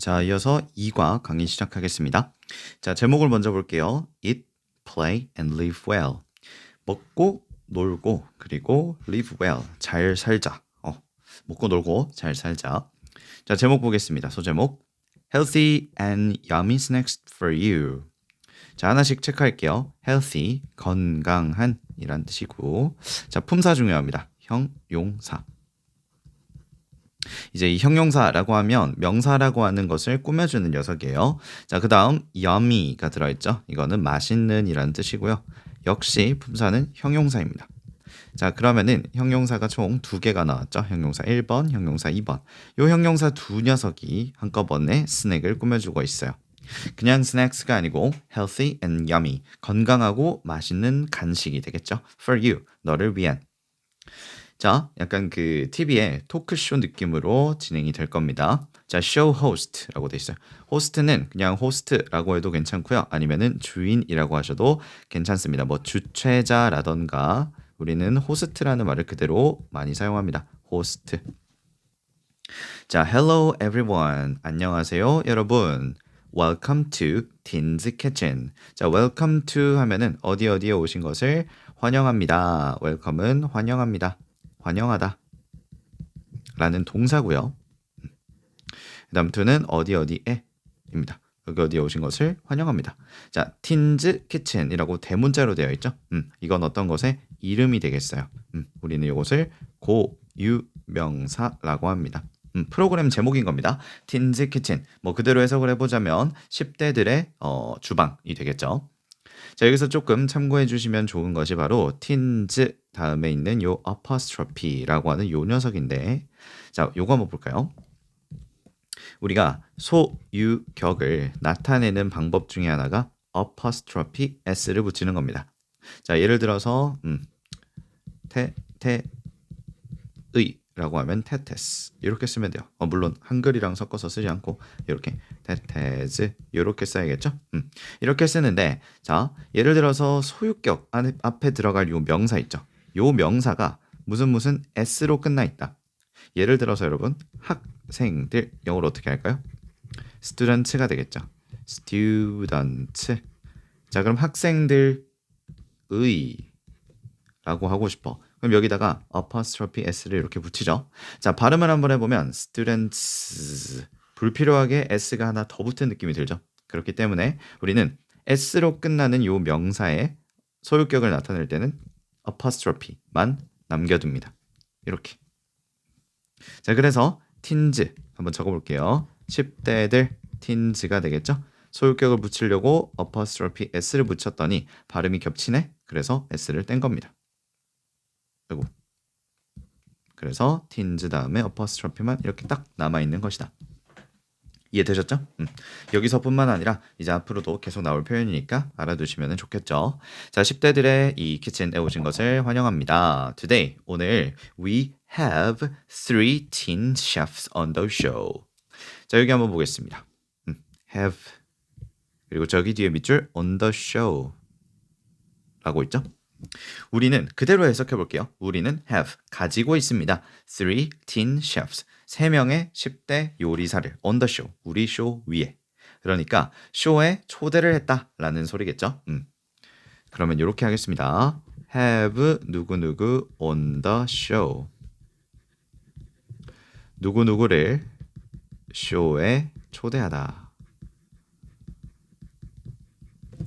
자, 이어서 2과 강의 시작하겠습니다. 자, 제목을 먼저 볼게요. Eat, play, and live well. 먹고, 놀고, 그리고 live well. 잘 살자. 어, 먹고 놀고 잘 살자. 자, 제목 보겠습니다. 소제목. Healthy and yummy snacks for you. 자, 하나씩 체크할게요. healthy, 건강한 이란 뜻이고. 자, 품사 중요합니다. 형, 용사. 이제 이 형용사라고 하면 명사라고 하는 것을 꾸며주는 녀석이에요. 자, 그 다음 yummy가 들어있죠. 이거는 맛있는 이라는 뜻이고요. 역시 품사는 형용사입니다. 자, 그러면은 형용사가 총 두 개가 나왔죠. 형용사 1번, 형용사 2번. 요 형용사 두 녀석이 한꺼번에 스낵을 꾸며주고 있어요. 그냥 스낵스가 아니고 healthy and yummy. 건강하고 맛있는 간식이 되겠죠. for you. 너를 위한. 자, 약간 그 TV의 토크쇼 느낌으로 진행이 될 겁니다. 자, show host라고 돼 있어요. 호스트는 그냥 호스트라고 해도 괜찮고요. 아니면은 주인이라고 하셔도 괜찮습니다. 뭐 주최자라던가 우리는 호스트라는 말을 그대로 많이 사용합니다. 호스트. 자, hello everyone. 안녕하세요, 여러분. Welcome to Tin's Kitchen. 자, welcome to 하면은 어디 어디에 오신 것을 환영합니다. welcome은 환영합니다. 환영하다. 라는 동사고요. 그 다음 to는 어디 어디에 입니다. 여기 어디에 오신 것을 환영합니다. 자, 틴즈 키친이라고 대문자로 되어 있죠. 음, 이건 어떤 것의 이름이 되겠어요. 음, 우리는 이것을 고유명사라고 합니다. 음, 프로그램 제목인 겁니다. 틴즈 키친. 뭐 그대로 해석을 해보자면 10대들의 어, 주방이 되겠죠. 자, 여기서 조금 참고해 주시면 좋은 것이 바로 틴즈 다음에 있는 요 apostrophe라고 하는 요 녀석인데 자, 요거 한번 볼까요? 우리가 소유격을 나타내는 방법 중에 하나가 apostrophe s를 붙이는 겁니다. 자, 예를 들어서 음, 태, 태, 의 라고 하면 테테스 이렇게 쓰면 돼요. 어, 물론 한글이랑 섞어서 쓰지 않고 이렇게 테테즈 이렇게 써야겠죠. 음, 이렇게 쓰는데 자, 예를 들어서 소유격 안에, 앞에 들어갈 요 명사 있죠. 요 명사가 무슨 무슨 s로 끝나 있다. 예를 들어서 여러분 학생들 영어로 어떻게 할까요? students가 되겠죠. students. 자, 그럼 학생들의 라고 하고 싶어. 그럼 여기다가 apostrophe s를 이렇게 붙이죠. 자, 발음을 한번 해보면 students 불필요하게 s가 하나 더 붙은 느낌이 들죠. 그렇기 때문에 우리는 s로 끝나는 요 명사의 소유격을 나타낼 때는 apostrophe만 남겨둡니다. 이렇게. 자, 그래서 틴즈 한번 적어볼게요. 10대들 틴즈가 되겠죠? 소유격을 붙이려고 apostrophe s를 붙였더니 발음이 겹치네. 그래서 s를 뗀 겁니다. 아이고. 그래서 틴즈 다음에 apostrophe만 이렇게 딱 남아 있는 것이다. 이해되셨죠? 음. 여기서뿐만 아니라 이제 앞으로도 계속 나올 표현이니까 알아두시면 좋겠죠. 자, 10대들의 이 키친에 오신 것을 환영합니다. Today, 오늘 we have three teen chefs on the show. 자, 여기 한번 보겠습니다. 음, have 그리고 저기 뒤에 밑줄 on the show 라고 있죠? 우리는 그대로 해석해 볼게요. 우리는 have 가지고 있습니다. three teen chefs 세 명의 10대 요리사를 on the show 우리 쇼 위에 그러니까 쇼에 초대를 했다라는 소리겠죠. 음. 그러면 이렇게 하겠습니다. have 누구 누구 on the show 누구 누구를 쇼에 초대하다.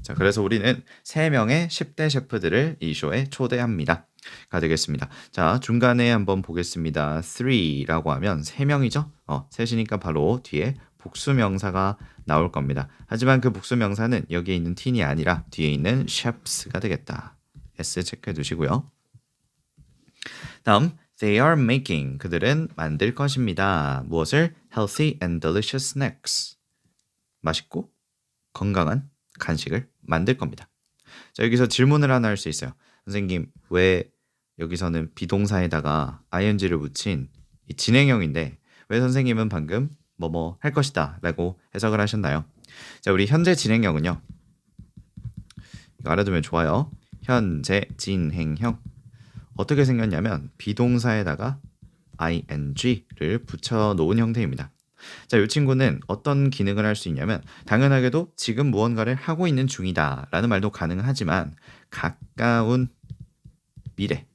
자, 그래서 우리는 세 명의 10대 셰프들을 이 쇼에 초대합니다. 가 되겠습니다. 자, 중간에 한번 보겠습니다. 3라고 하면 세 명이죠? 어, 셋이니까 바로 뒤에 복수 명사가 나올 겁니다. 하지만 그 복수 명사는 여기에 있는 틴이 아니라 뒤에 있는 chefs가 되겠다. S 체크해 두시고요. 다음 They are making 그들은 만들 것입니다. 무엇을? Healthy and delicious snacks 맛있고 건강한 간식을 만들 겁니다. 자 여기서 질문을 하나 할 수 있어요. 선생님 왜 여기서는 비동사에다가 ing를 붙인 이 진행형인데 왜 선생님은 방금 뭐뭐 할 것이다 라고 해석을 하셨나요? 자 우리 현재 진행형은요. 알아두면 좋아요. 현재 진행형 어떻게 생겼냐면 비동사에다가 ing를 붙여 놓은 형태입니다. 자, 이 친구는 어떤 기능을 할 수 있냐면 당연하게도 지금 무언가를 하고 있는 중이다라는 말도 가능하지만 가까운 미래.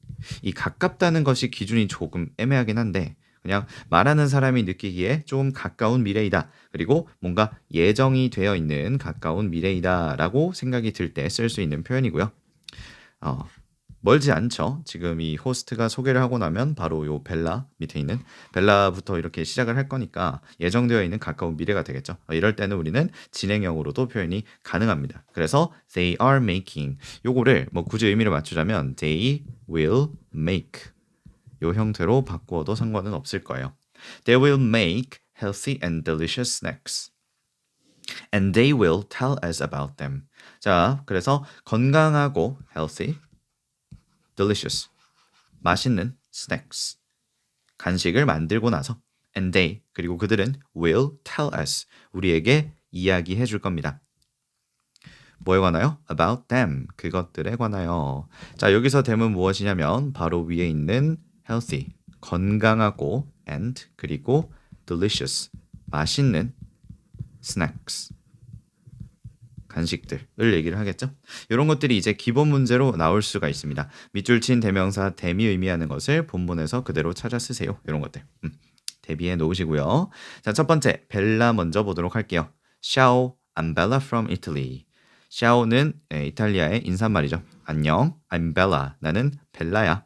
이 가깝다는 것이 기준이 조금 애매하긴 한데 그냥 말하는 사람이 느끼기에 좀 가까운 미래이다. 그리고 뭔가 예정이 되어 있는 가까운 미래이다라고 생각이 들 때 쓸 수 있는 표현이고요. 어, 멀지 않죠. 지금 이 호스트가 소개를 하고 나면 바로 요 벨라 밑에 있는 벨라부터 이렇게 시작을 할 거니까 예정되어 있는 가까운 미래가 되겠죠. 어, 이럴 때는 우리는 진행형으로도 표현이 가능합니다. 그래서 they are making 요거를 뭐 굳이 의미를 맞추자면 they will make 요 형태로 바꾸어도 상관은 없을 거예요. They will make healthy and delicious snacks. And they will tell us about them. 자, 그래서 건강하고 healthy, delicious, 맛있는 snacks, 간식을 만들고 나서 and they, 그리고 그들은 will tell us, 우리에게 이야기해 줄 겁니다. 뭐에 관하여? about them, 그것들에 관하여. 자, 여기서 them은 무엇이냐면 바로 위에 있는 healthy, 건강하고 and 그리고 delicious, 맛있는 snacks, 간식들을 얘기를 하겠죠. 이런 것들이 이제 기본 문제로 나올 수가 있습니다. 밑줄 친 대명사 댐이 의미하는 것을 본문에서 그대로 찾아 쓰세요. 이런 것들. 음, 대비해 놓으시고요. 자, 첫 번째 벨라 먼저 보도록 할게요. Ciao, I'm Bella from Italy. 샤오는 예, 이탈리아의 인사말이죠. 안녕, I'm Bella. 나는 벨라야.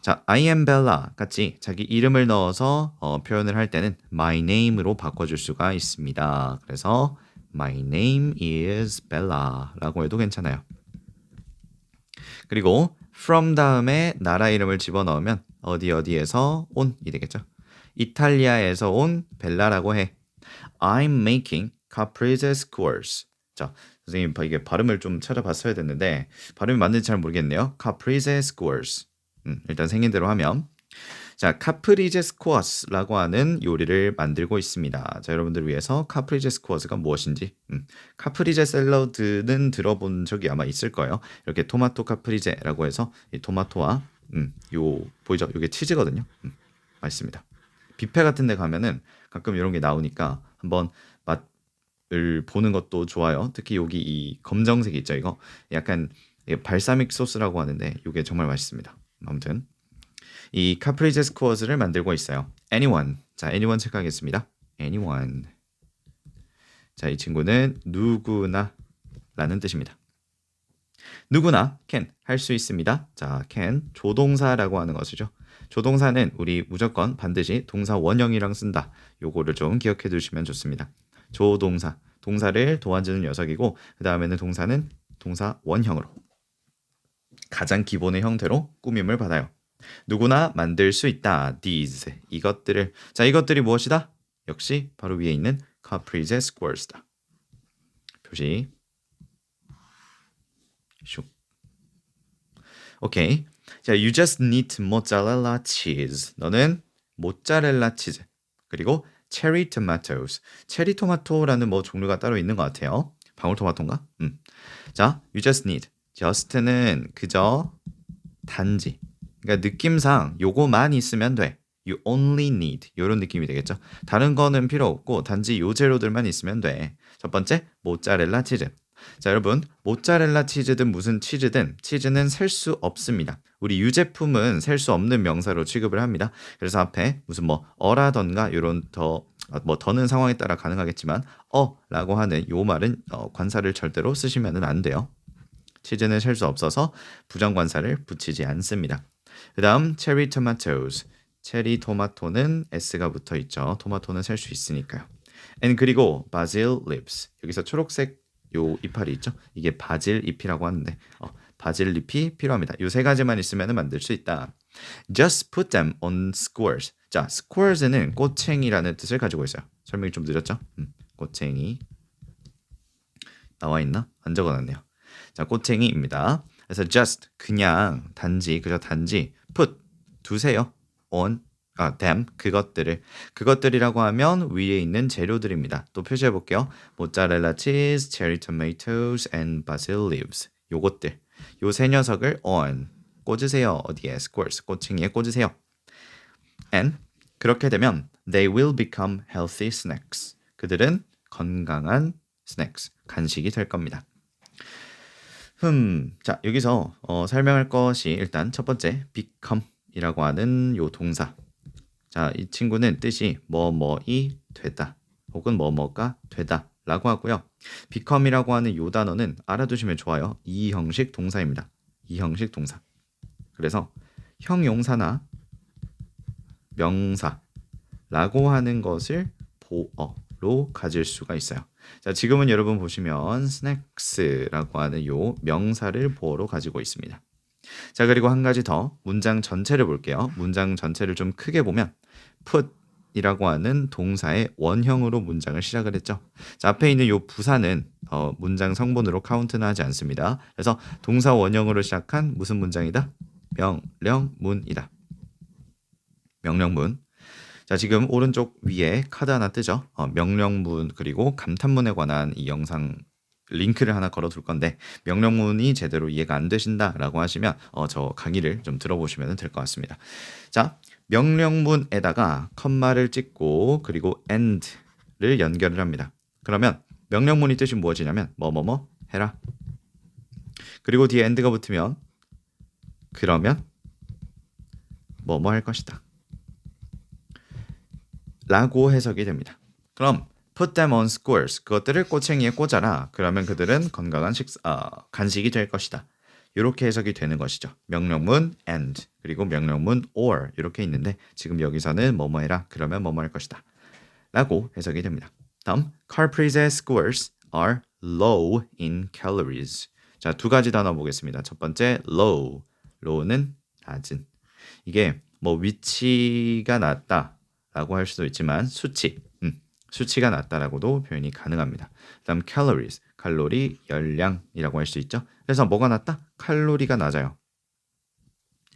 자, I am Bella 같이 자기 이름을 넣어서 어, 표현을 할 때는 my name으로 바꿔줄 수가 있습니다. 그래서 my name is Bella라고 해도 괜찮아요. 그리고 from 다음에 나라 이름을 집어넣으면 어디 어디에서 온이 되겠죠. 이탈리아에서 온 벨라라고 해. I'm making caprese squares. 자, 선생님 이게 발음을 좀 찾아봤어야 됐는데 발음이 맞는지 잘 모르겠네요. caprese squares. 음, 일단 생긴 대로 하면 자, 카프리제 스코어스라고 하는 요리를 만들고 있습니다. 자, 여러분들 위해서 카프리제 스코어스가 무엇인지, 음, 카프리제 샐러드는 들어본 적이 아마 있을 거예요. 이렇게 토마토 카프리제라고 해서 이 토마토와 음, 요 보이죠? 이게 치즈거든요. 음, 맛있습니다. 뷔페 같은 데 가면은 가끔 이런 게 나오니까 한번 맛을 보는 것도 좋아요. 특히 여기 이 검정색 있죠, 이거. 약간 발사믹 소스라고 하는데 이게 정말 맛있습니다. 아무튼 이 카프리제 스코어즈를 만들고 있어요. anyone. 자, anyone 체크하겠습니다. anyone. 자, 이 친구는 누구나 라는 뜻입니다. 누구나 can 할 수 있습니다. 자, can 조동사라고 하는 것이죠. 조동사는 우리 무조건 반드시 동사 원형이랑 쓴다. 요거를 좀 기억해 두시면 좋습니다. 조동사, 동사를 도와주는 녀석이고 그 다음에는 동사는 동사 원형으로 가장 기본의 형태로 꾸밈을 받아요. 누구나 만들 수 있다. These 이것들을 자 이것들이 무엇이다? 역시 바로 위에 있는 caprese squares다. 표시 슉. 오케이. 자, you just need mozzarella cheese. 너는 모짜렐라 치즈 그리고 체리 토마토스. 체리 토마토라는 뭐 종류가 따로 있는 것 같아요. 방울토마토인가? 음. 자, you just need. just는 그저 단지. 그러니까 느낌상 요거만 있으면 돼. You only need 이런 느낌이 되겠죠. 다른 거는 필요 없고 단지 요 재료들만 있으면 돼. 첫 번째 모짜렐라 치즈. 자 여러분 모짜렐라 치즈든 무슨 치즈든 치즈는 셀 수 없습니다. 우리 유제품은 셀 수 없는 명사로 취급을 합니다. 그래서 앞에 무슨 뭐 어라던가 이런 더 뭐 더는 상황에 따라 가능하겠지만 어라고 하는 요 말은 어, 관사를 절대로 쓰시면은 안 돼요. 치즈는 셀 수 없어서 부정관사를 붙이지 않습니다. 그 다음 체리 토마토스 체리 토마토는 s가 붙어 있죠. 토마토는 셀 수 있으니까요. and 그리고 바질 립스 여기서 초록색 요 이파리 있죠. 이게 바질 잎이라고 하는데 어, 바질 잎이 필요합니다. 요 세 가지만 있으면 만들 수 있다. Just put them on squares. 자, squares는 꼬챙이라는 뜻을 가지고 있어요. 설명이 좀 늦었죠? 음, 꼬챙이 나와 있나? 안 적어놨네요. 자, 꼬챙이입니다. 그래서 just 그냥 단지 그저 단지 put 두세요. on 아, them 그것들을 그것들이라고 하면 위에 있는 재료들입니다. 또 표시해 볼게요. 모짜렐라 치즈, 체리 토마토스 and basil leaves. 요것들. 요 세 녀석을 on 꽂으세요. 어디에? squares. 꼬챙이에 꽂으세요. and 그렇게 되면 They will become healthy snacks. 그들은 건강한 snacks, 간식이 될 겁니다. 흠, 자 여기서 어, 설명할 것이 일단 첫 번째 become이라고 하는 요 동사. 자, 이 친구는 뜻이 뭐뭐이 되다 혹은 뭐뭐가 되다라고 하고요. become이라고 하는 요 단어는 알아두시면 좋아요. 이 형식 동사입니다. 이 형식 동사. 그래서 형용사나 명사라고 하는 것을 보어로 가질 수가 있어요. 자, 지금은 여러분 보시면 snacks라고 하는 요 명사를 보어로 가지고 있습니다. 자, 그리고 한 가지 더 문장 전체를 볼게요. 문장 전체를 좀 크게 보면 put 이라고 하는 동사의 원형으로 문장을 시작을 했죠. 자, 앞에 있는 요 부사는 어, 문장 성분으로 카운트는 하지 않습니다. 그래서 동사 원형으로 시작한 무슨 문장이다? 명령문이다. 명령문. 자, 지금 오른쪽 위에 카드 하나 뜨죠. 어, 명령문 그리고 감탄문에 관한 이 영상 링크를 하나 걸어 둘 건데 명령문이 제대로 이해가 안 되신다라고 하시면 어, 저 강의를 좀 들어보시면 될 것 같습니다. 자, 명령문에다가 컴마를 찍고 그리고 and를 연결을 합니다. 그러면 명령문이 뜻이 무엇이냐면 뭐뭐뭐 해라. 그리고 뒤에 and가 붙으면 그러면 뭐뭐 할 것이다. 라고 해석이 됩니다. 그럼 put them on squares 그것들을 꼬챙이에 꽂아라. 그러면 그들은 건강한 식사, 어, 간식이 될 것이다. 이렇게 해석이 되는 것이죠. 명령문 and 그리고 명령문 or 이렇게 있는데 지금 여기서는 뭐뭐 해라 그러면 뭐뭐 할 것이다. 라고 해석이 됩니다. 다음 car princess squares are low in calories. 자, 두 가지 단어 보겠습니다. 첫 번째 low. low는 낮은. 이게 뭐 위치가 낮다 라고 할 수도 있지만 수치. 음, 수치가 낮다라고도 표현이 가능합니다. 다음 calories. 칼로리, 열량이라고 할 수 있죠. 그래서 뭐가 낮다? 칼로리가 낮아요.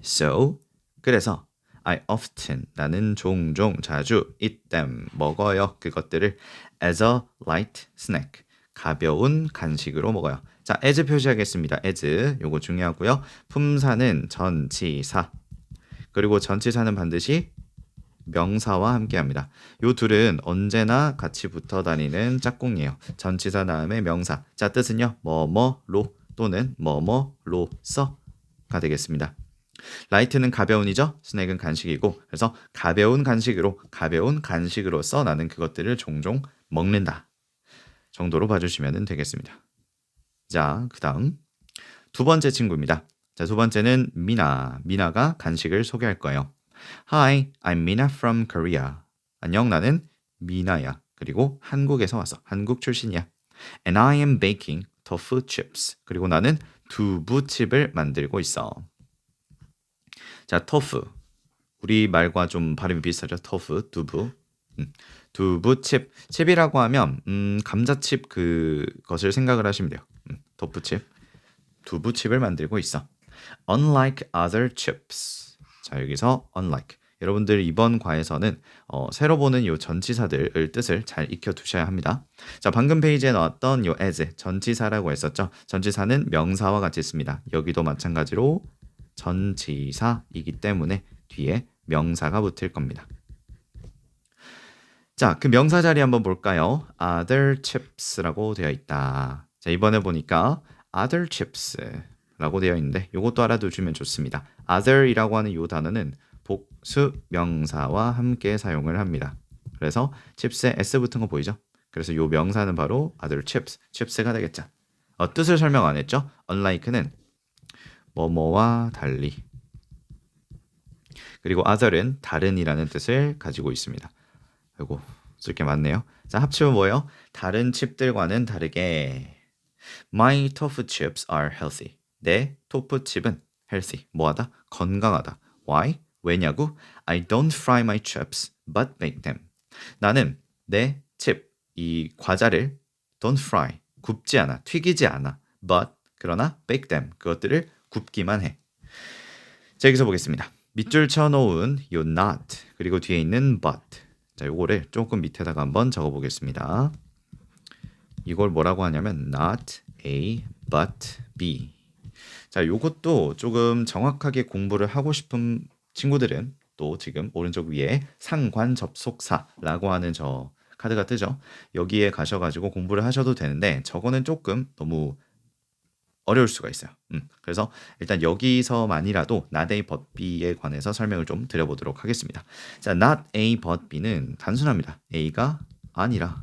So 그래서 I often 나는 종종 자주 eat them 먹어요. 그것들을 as a light snack 가벼운 간식으로 먹어요. 자, as 표시하겠습니다. as 요거 중요하고요. 품사는 전치사 그리고 전치사는 반드시 명사와 함께합니다. 요 둘은 언제나 같이 붙어 다니는 짝꿍이에요. 전치사 다음에 명사. 자 뜻은요 뭐뭐로 또는 뭐뭐로써가 되겠습니다. 라이트는 가벼운이죠. 스낵은 간식이고 그래서 가벼운 간식으로 가벼운 간식으로써 나는 그것들을 종종 먹는다 정도로 봐주시면 되겠습니다. 자, 그 다음 두 번째 친구입니다. 자, 두 번째는 미나. 미나가 간식을 소개할 거예요. Hi, I'm Mina from Korea. 안녕, 나는 미나야. 그리고 한국에서 왔어. 한국 출신이야. And I am baking tofu chips. 그리고 나는 두부칩을 만들고 있어. 자, 토fu. 우리 말과 좀 발음이 비슷하죠. 토fu, 두부. 음, 두부칩. 칩이라고 하면 음, 감자칩 그것을 생각을 하시면 돼요. 음, 토프칩. 두부칩을 만들고 있어. Unlike other chips. 자, 여기서 unlike. 여러분들 이번 과에서는 어, 새로 보는 요 전치사들을 뜻을 잘 익혀 두셔야 합니다. 자, 방금 페이지에 나왔던 요 as 전치사라고 했었죠. 전치사는 명사와 같이 씁니다. 여기도 마찬가지로 전치사이기 때문에 뒤에 명사가 붙을 겁니다. 자, 그 명사 자리 한번 볼까요? other chips라고 되어 있다. 자, 이번에 보니까 other chips라고 되어 있는데 이것도 알아두시면 좋습니다. Other이라고 하는 이 단어는 복수 명사와 함께 사용을 합니다. 그래서 칩스에 s 붙은 거 보이죠? 그래서 이 명사는 바로 other chips, chips가 되겠죠. 어, 뜻을 설명 안 했죠? unlike는 뭐뭐와 달리 그리고 other은 다른이라는 뜻을 가지고 있습니다. 아이고 쓸 게 많네요. 자 합치면 뭐예요? 다른 칩들과는 다르게 My tofu chips are healthy. 내 토프 칩은 healthy. 뭐하다? 건강하다. Why? 왜냐고? I don't fry my chips, but bake them. 나는 내 칩, 이 과자를 don't fry, 굽지 않아, 튀기지 않아. but 그러나 bake them, 그것들을 굽기만 해. 자, 여기서 보겠습니다. 밑줄 쳐놓은 요 not 그리고 뒤에 있는 but 자, 요거를 조금 밑에다가 한번 적어보겠습니다. 이걸 뭐라고 하냐면 not A but B. 자, 요것도 조금 정확하게 공부를 하고 싶은 친구들은 요것도 지금 오른쪽 위에 상관 접속사라고 하는 저 카드가 뜨죠. 여기에 가셔가지고 공부를 하셔도 되는데 저거는 조금 너무 어려울 수가 있어요. 음, 그래서 일단 여기서만이라도 not A but B에 관해서 설명을 좀 드려보도록 하겠습니다. 자, not A but B는 단순합니다. A가 아니라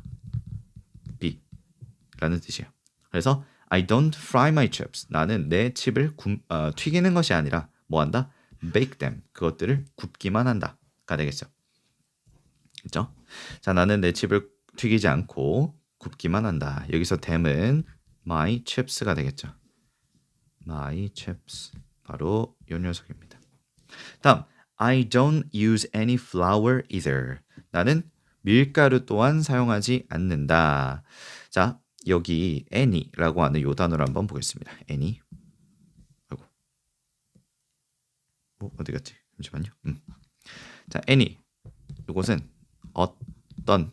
B라는 뜻이에요. 그래서 I don't fry my chips. 나는 내 칩을 굽, 어, 튀기는 것이 아니라 뭐 한다? bake them. 그것들을 굽기만 한다가 되겠죠. 그렇죠? 자, 나는 내 칩을 튀기지 않고 굽기만 한다. 여기서 them은 my chips가 되겠죠. my chips. 바로 요 녀석입니다. 다음 I don't use any flour either. 나는 밀가루 또한 사용하지 않는다. 자, 여기 any라고 하는 요 단어를 한번 보겠습니다. any. 아이고. 뭐 어디 갔지? 잠시만요. 음. 자, any. 이것은 어떤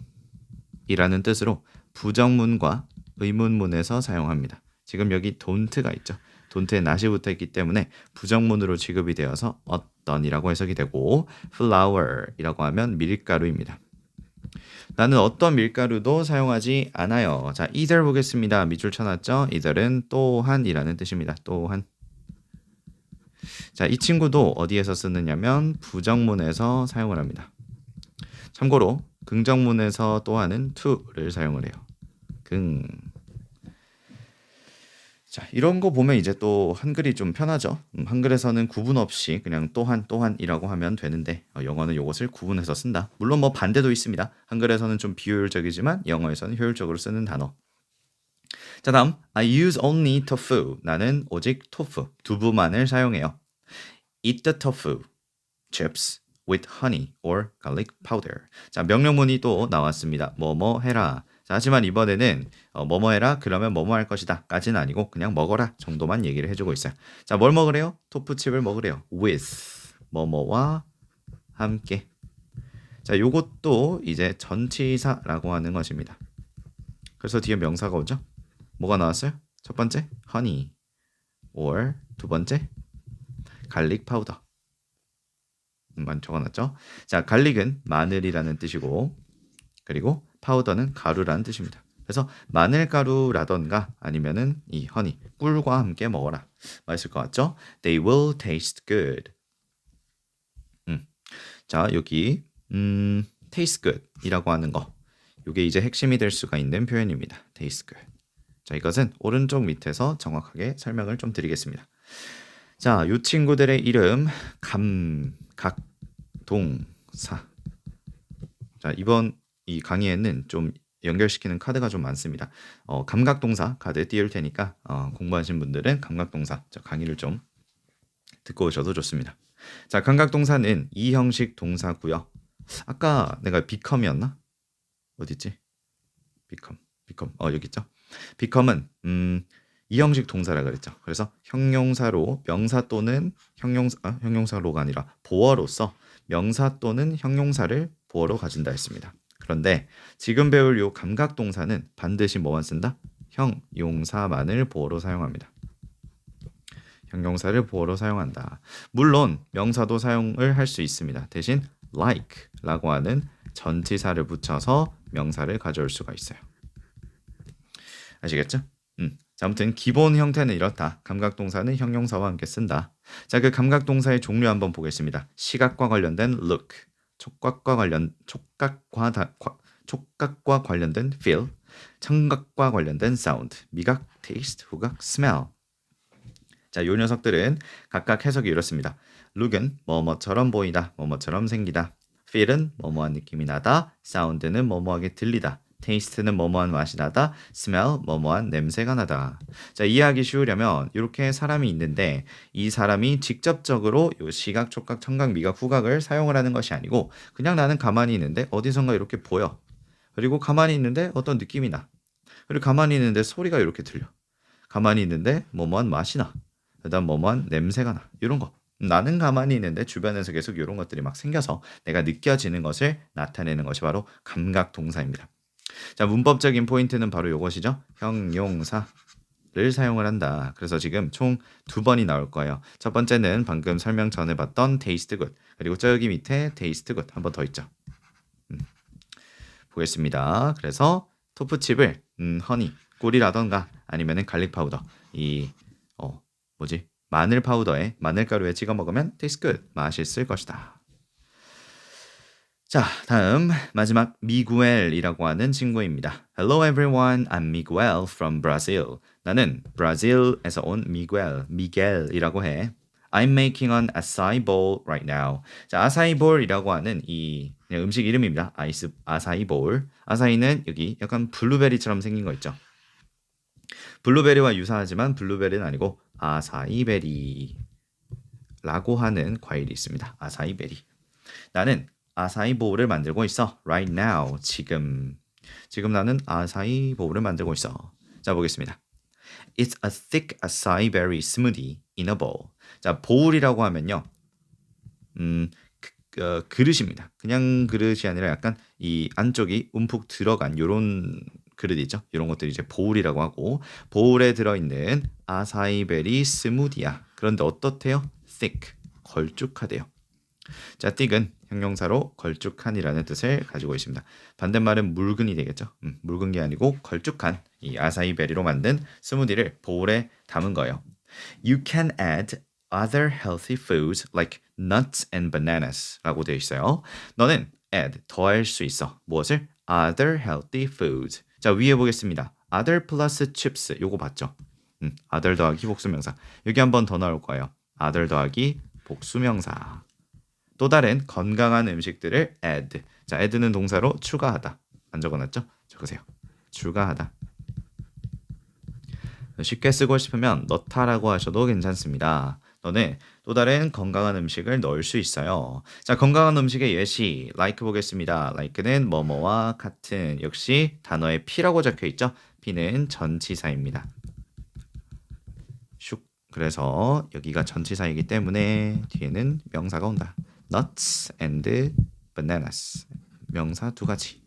이라는 뜻으로 부정문과 의문문에서 사용합니다. 지금 여기 don't가 있죠. don't에 not이 붙어 있기 때문에 부정문으로 취급이 되어서 어떤이라고 해석이 되고 flour이라고 하면 밀가루입니다. 나는 어떤 밀가루도 사용하지 않아요. 자, either 보겠습니다. 밑줄 쳐놨죠? either은 또한이라는 뜻입니다. 또한. 자, 이 친구도 어디에서 쓰느냐면 부정문에서 사용을 합니다. 참고로 긍정문에서 또한은 to를 사용을 해요. 긍. 자, 이런 거 보면 이제 또 한글이 좀 편하죠. 음, 한글에서는 구분 없이 그냥 또한 또한이라고 하면 되는데 어, 영어는 이것을 구분해서 쓴다. 물론 뭐 반대도 있습니다. 한글에서는 좀 비효율적이지만 영어에서는 효율적으로 쓰는 단어. 자, 다음 I use only tofu. 나는 오직 토fu, 두부만을 사용해요. Eat the tofu chips with honey or garlic powder. 자, 명령문이 또 나왔습니다. 뭐뭐 해라. 자, 하지만 이번에는 어, 뭐뭐 해라 그러면 뭐뭐 할 것이다 까지는 아니고 그냥 먹어라 정도만 얘기를 해주고 있어요. 자, 뭘 먹으래요? 토프칩을 먹으래요. with 뭐뭐와 함께. 자, 요것도 이제 전치사라고 하는 것입니다. 그래서 뒤에 명사가 오죠? 뭐가 나왔어요? 첫 번째 honey or 두 번째 갈릭 파우더. 만 적어놨죠? 자, 갈릭은 마늘이라는 뜻이고 그리고 파우더는 가루라는 뜻입니다. 그래서 마늘 가루라던가 아니면은 이 허니 꿀과 함께 먹어라. 맛있을 것 같죠? They will taste good. 음. 자, 여기 음, taste good이라고 하는 거. 이게 이제 핵심이 될 수가 있는 표현입니다. taste good. 자, 이것은 오른쪽 밑에서 정확하게 설명을 좀 드리겠습니다. 자, 이 친구들의 이름 감, 각, 동, 사. 자, 이번 이 강의에는 좀 연결시키는 카드가 좀 많습니다. 어, 감각동사 카드 띄울 테니까 어, 공부하신 분들은 감각동사 저 강의를 좀 듣고 오셔도 좋습니다. 자, 감각동사는 이 형식 동사고요. 아까 내가 become이었나? 어디 있지? become, become. 어, 여기 있죠? become은 음, 이 형식 동사라 그랬죠. 그래서 형용사로 명사 또는 형용사 아, 형용사로가 아니라 보어로서 명사 또는 형용사를 보어로 가진다 했습니다. 그런데 지금 배울 요 감각 동사는 반드시 뭐만 쓴다? 형 용사만을 보어로 사용합니다. 형용사를 보어로 사용한다. 물론 명사도 사용을 할 수 있습니다. 대신 like라고 하는 전치사를 붙여서 명사를 가져올 수가 있어요. 아시겠죠? 음. 자, 아무튼 기본 형태는 이렇다. 감각 동사는 형용사와 함께 쓴다. 자, 그 감각 동사의 종류 한번 보겠습니다. 시각과 관련된 look, 촉각과 관련 촉각과 다, 과, 촉각과 관련된 feel, 청각과 관련된 sound, 미각, taste, 후각, smell. 자, 요 녀석들은 각각 해석이 이렇습니다. look은 뭐뭐처럼 보이다, 뭐뭐처럼 생기다. feel은 뭐뭐한 느낌이 나다, sound는 뭐뭐하게 들리다. 테이스트는 뭐뭐한 맛이 나다, smell 뭐뭐한 냄새가 나다. 자, 이해하기 쉬우려면 이렇게 사람이 있는데 이 사람이 직접적으로 요 시각, 촉각, 청각, 미각, 후각을 사용을 하는 것이 아니고 그냥 나는 가만히 있는데 어디선가 이렇게 보여. 그리고 가만히 있는데 어떤 느낌이 나. 그리고 가만히 있는데 소리가 이렇게 들려. 가만히 있는데 뭐뭐한 맛이 나. 그다음 뭐뭐한 냄새가 나. 이런 거. 나는 가만히 있는데 주변에서 계속 이런 것들이 막 생겨서 내가 느껴지는 것을 나타내는 것이 바로 감각 동사입니다. 자, 문법적인 포인트는 바로 이것이죠. 형용사. 를 사용을 한다. 그래서 지금 총 두 번이 나올 거예요. 첫 번째는 방금 설명 전에 봤던 taste good. 그리고 저기 밑에 taste good 한번 더 있죠. 음. 보겠습니다. 그래서 토프칩을 음, 허니, 꿀이라던가 아니면은 갈릭 파우더 이 어, 뭐지? 마늘 파우더에 마늘 가루에 찍어 먹으면 taste good 맛있을 것이다. 자, 다음 마지막 미구엘이라고 하는 친구입니다. Hello everyone, I'm Miguel from Brazil. 나는 브라질에서 온 미구엘, 미겔이라고 해. I'm making an acai bowl right now. 자, 아사이 볼이라고 하는 이 음식 이름입니다. 아이스 아사이 볼. 아사이는 여기 약간 블루베리처럼 생긴 거 있죠. 블루베리와 유사하지만 블루베리는 아니고 아사이베리라고 하는 과일이 있습니다. 아사이베리. 나는 아사이 볼을 만들고 있어. Right now. 지금. 지금 나는 아사이 볼을 만들고 있어. 자, 보겠습니다. It's a thick acai berry smoothie in a bowl. 자, 보울이라고 하면요. 음, 그, 어, 그릇입니다. 그냥 그릇이 아니라 약간 이 안쪽이 움푹 들어간 요런 그릇 있죠. 이런 것들이 이제 보울이라고 하고 보울에 들어 있는 아사이베리 스무디야. 그런데 어떻대요? thick. 걸쭉하대요. 자, thick은 형용사로 걸쭉한이라는 뜻을 가지고 있습니다. 반대말은 묽은이 되겠죠. 음, 묽은 게 아니고 걸쭉한 이 아사이 베리로 만든 스무디를 보울에 담은 거예요. You can add other healthy foods like nuts and bananas 라고 되어 있어요. 너는 add, 더할 수 있어. 무엇을? other healthy foods. 자, 위에 보겠습니다. other plus chips. 요거 봤죠? 음, other 더하기 복수명사. 여기 한 번 더 나올 거예요. other 더하기 복수명사. 또 다른 건강한 음식들을 add. 자, add는 동사로 추가하다. 안 적어놨죠? 적으세요. 추가하다. 쉽게 쓰고 싶으면 넣다라고 하셔도 괜찮습니다. 너는 또 다른 건강한 음식을 넣을 수 있어요. 자, 건강한 음식의 예시 like 보겠습니다. like는 뭐뭐와 같은 역시 단어에 P라고 적혀 있죠. P는 전치사입니다. 슉. 그래서 여기가 전치사이기 때문에 뒤에는 명사가 온다. Nuts and bananas. 명사 두 가지.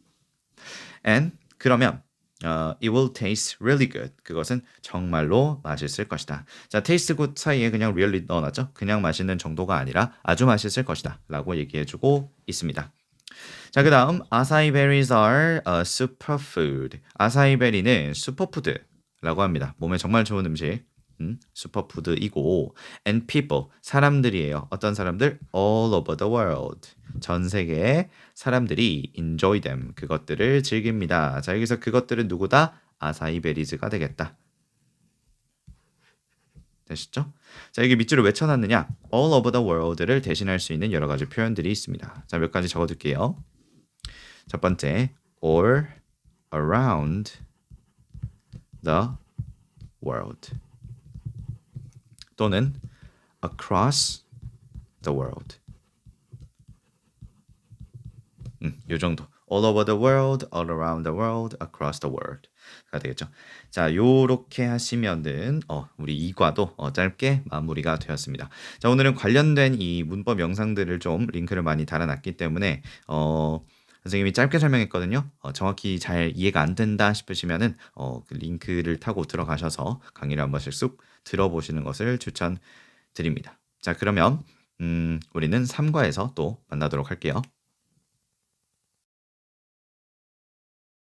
and 그러면 어, it will taste really good. 그것은 정말로 맛있을 것이다. 자, taste good 사이에 그냥 really 넣어놨죠. 그냥 맛있는 정도가 아니라 아주 맛있을 것이다. 라고 얘기해주고 있습니다. 자, 그 다음 acai berries are a superfood. 아사이베리는 슈퍼푸드라고 합니다. 몸에 정말 좋은 음식. 음, 슈퍼푸드이고 and people 사람들이에요. 어떤 사람들? all over the world. 전 세계의 사람들이 enjoy them 그것들을 즐깁니다. 자 여기서 그것들은 누구다? 아사이베리즈가 되겠다. 되셨죠? 자 여기 밑줄을 왜 쳐놨느냐? all over the world를 대신할 수 있는 여러 가지 표현들이 있습니다. 자 몇 가지 적어둘게요. 첫 번째 all around the world 또는 across the world. 음, 요 정도. all over the world, all around the world, across the world가 되겠죠. 자, 요렇게 하시면은 어, 우리 이과도 어, 짧게 마무리가 되었습니다. 자, 오늘은 관련된 이 문법 영상들을 좀 링크를 많이 달아놨기 때문에 어, 선생님이 짧게 설명했거든요. 어, 정확히 잘 이해가 안 된다 싶으시면은 어, 그 링크를 타고 들어가셔서 강의를 한 번씩 쑥 들어보시는 것을 추천드립니다. 자, 그러면 음, 우리는 3과에서 또 만나도록 할게요.